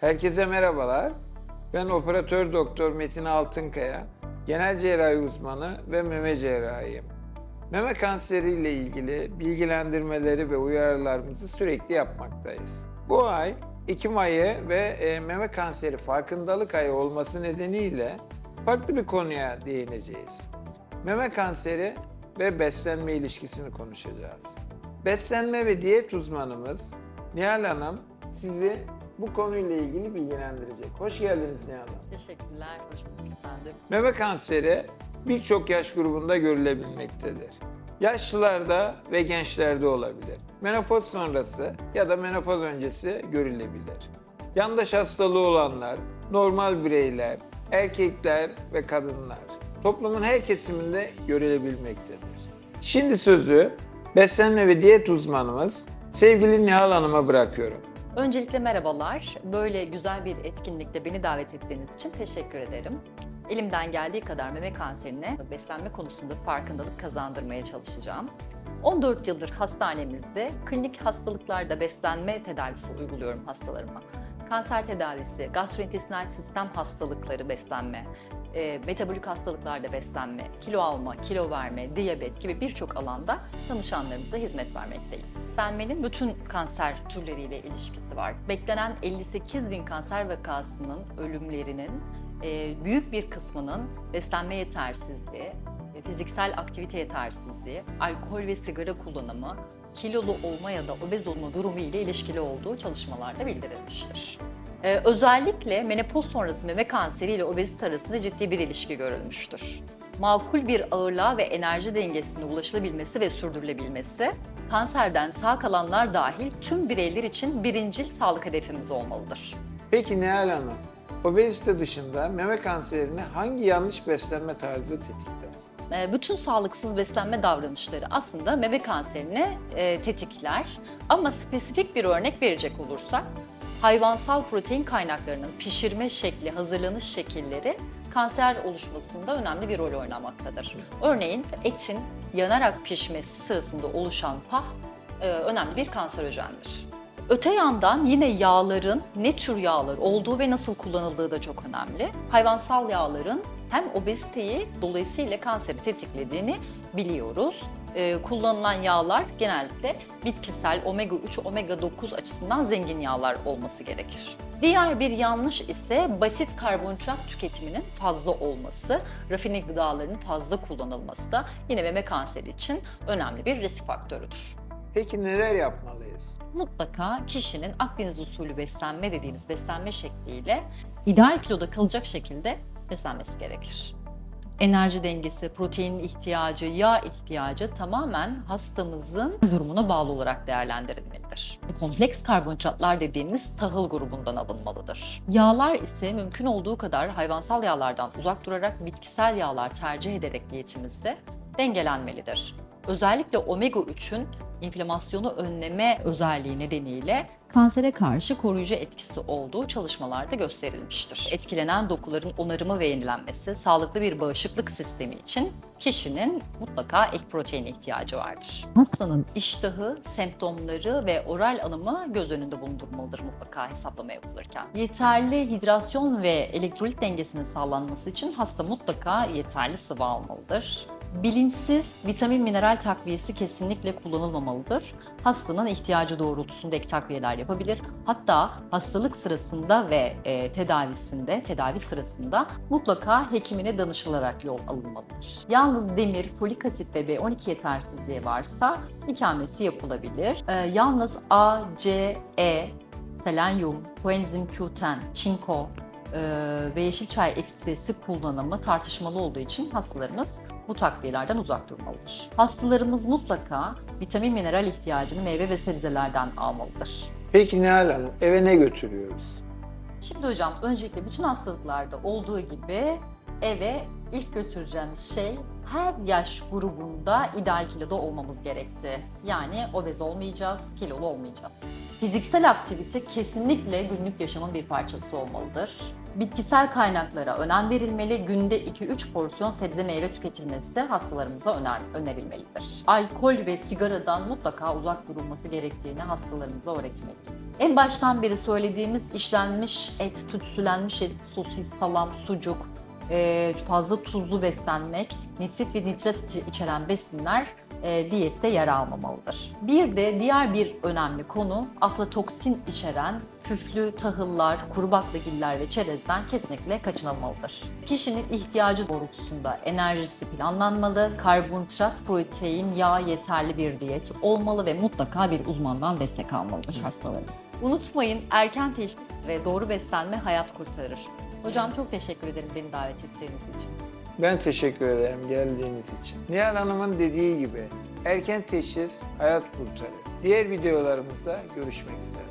Herkese merhabalar. Ben operatör doktor Metin Altınkaya, genel cerrahi uzmanı ve meme cerrahiyim. Meme kanseri ile ilgili bilgilendirmeleri ve uyarılarımızı sürekli yapmaktayız. Bu ay Ekim ayı ve e, meme kanseri farkındalık ayı olması nedeniyle farklı bir konuya değineceğiz. Meme kanseri ve beslenme ilişkisini konuşacağız. Beslenme ve diyet uzmanımız Nihal Hanım sizi bu konuyla ilgili bilgilendirecek. Hoş geldiniz Nihal Hanım. Teşekkürler, hoş bulduk efendim. Meme kanseri birçok yaş grubunda görülebilmektedir. Yaşlılarda ve gençlerde olabilir. Menopoz sonrası ya da menopoz öncesi görülebilir. Yandaş hastalığı olanlar, normal bireyler, erkekler ve kadınlar toplumun her kesiminde görülebilmektedir. Şimdi sözü beslenme ve diyet uzmanımız sevgili Nihal Hanım'a bırakıyorum. Öncelikle merhabalar. Böyle güzel bir etkinlikte beni davet ettiğiniz için teşekkür ederim. Elimden geldiği kadar meme kanserine beslenme konusunda farkındalık kazandırmaya çalışacağım. 14 yıldır hastanemizde klinik hastalıklarda beslenme tedavisi uyguluyorum hastalarıma. Kanser tedavisi, gastrointestinal sistem hastalıkları beslenme, e, metabolik hastalıklarda beslenme, kilo alma, kilo verme, diyabet gibi birçok alanda danışanlarımıza hizmet vermekteyim. Beslenmenin bütün kanser türleriyle ilişkisi var. Beklenen 58 bin kanser vakasının ölümlerinin e, büyük bir kısmının beslenme yetersizliği, e, fiziksel aktivite yetersizliği, alkol ve sigara kullanımı, kilolu olma ya da obez olma durumu ile ilişkili olduğu çalışmalarda bildirilmiştir. Ee, özellikle menopoz sonrası meme kanseri ile obezite arasında ciddi bir ilişki görülmüştür. Makul bir ağırlığa ve enerji dengesine ulaşılabilmesi ve sürdürülebilmesi, kanserden sağ kalanlar dahil tüm bireyler için birincil sağlık hedefimiz olmalıdır. Peki Nihal Hanım, obezite dışında meme kanserini hangi yanlış beslenme tarzı tetikler? Ee, bütün sağlıksız beslenme davranışları aslında meme kanserini e, tetikler. Ama spesifik bir örnek verecek olursak, hayvansal protein kaynaklarının pişirme şekli, hazırlanış şekilleri kanser oluşmasında önemli bir rol oynamaktadır. Örneğin etin yanarak pişmesi sırasında oluşan pah e, önemli bir kanserojendir. Öte yandan yine yağların ne tür yağlar olduğu ve nasıl kullanıldığı da çok önemli. Hayvansal yağların hem obeziteyi dolayısıyla kanseri tetiklediğini biliyoruz. Ee, kullanılan yağlar genellikle bitkisel omega 3, omega 9 açısından zengin yağlar olması gerekir. Diğer bir yanlış ise basit karbonhidrat tüketiminin fazla olması, rafine gıdaların fazla kullanılması da yine meme kanseri için önemli bir risk faktörüdür. Peki neler yapmalıyız? mutlaka kişinin Akdeniz usulü beslenme dediğimiz beslenme şekliyle ideal kiloda kalacak şekilde beslenmesi gerekir. Enerji dengesi, protein ihtiyacı, yağ ihtiyacı tamamen hastamızın durumuna bağlı olarak değerlendirilmelidir. Kompleks karbonhidratlar dediğimiz tahıl grubundan alınmalıdır. Yağlar ise mümkün olduğu kadar hayvansal yağlardan uzak durarak bitkisel yağlar tercih ederek diyetimizde dengelenmelidir. Özellikle omega 3'ün inflamasyonu önleme özelliği nedeniyle kansere karşı koruyucu etkisi olduğu çalışmalarda gösterilmiştir. Etkilenen dokuların onarımı ve yenilenmesi, sağlıklı bir bağışıklık sistemi için kişinin mutlaka ek protein ihtiyacı vardır. Hastanın iştahı, semptomları ve oral alımı göz önünde bulundurulmalıdır mutlaka hesaplama yapılırken. Yeterli hidrasyon ve elektrolit dengesinin sağlanması için hasta mutlaka yeterli sıvı almalıdır. Bilinçsiz vitamin mineral takviyesi kesinlikle kullanılmamalıdır. Hastanın ihtiyacı doğrultusunda ek takviyeler yapabilir. Hatta hastalık sırasında ve e, tedavisinde, tedavi sırasında mutlaka hekimine danışılarak yol alınmalıdır. Yalnız demir, folik asit ve B12 yetersizliği varsa ikamesi yapılabilir. E, yalnız A, C, E, selenyum, koenzim Q10, çinko, e, ve yeşil çay ekstresi kullanımı tartışmalı olduğu için hastalarımız bu takviyelerden uzak durmalıdır. Hastalarımız mutlaka vitamin mineral ihtiyacını meyve ve sebzelerden almalıdır. Peki Nihal Hanım, eve ne götürüyoruz? Şimdi hocam öncelikle bütün hastalıklarda olduğu gibi eve ilk götüreceğimiz şey her yaş grubunda ideal kiloda olmamız gerekti. Yani obez olmayacağız, kilolu olmayacağız. Fiziksel aktivite kesinlikle günlük yaşamın bir parçası olmalıdır. Bitkisel kaynaklara önem verilmeli, günde 2-3 porsiyon sebze meyve tüketilmesi hastalarımıza öner önerilmelidir. Alkol ve sigaradan mutlaka uzak durulması gerektiğini hastalarımıza öğretmeliyiz. En baştan beri söylediğimiz işlenmiş et, tütsülenmiş et, sosis, salam, sucuk, e, fazla tuzlu beslenmek, nitrit ve nitrat içeren besinler e, diyette yer almamalıdır. Bir de diğer bir önemli konu aflatoksin içeren küflü tahıllar, kuru baklagiller ve çerezden kesinlikle kaçınılmalıdır. Kişinin ihtiyacı doğrultusunda enerjisi planlanmalı, karbonhidrat, protein, yağ yeterli bir diyet olmalı ve mutlaka bir uzmandan destek almalıdır hastalarımız. Unutmayın erken teşhis ve doğru beslenme hayat kurtarır. Hocam çok teşekkür ederim beni davet ettiğiniz için. Ben teşekkür ederim geldiğiniz için. Nihal Hanım'ın dediği gibi erken teşhis hayat kurtarır. Diğer videolarımızda görüşmek üzere.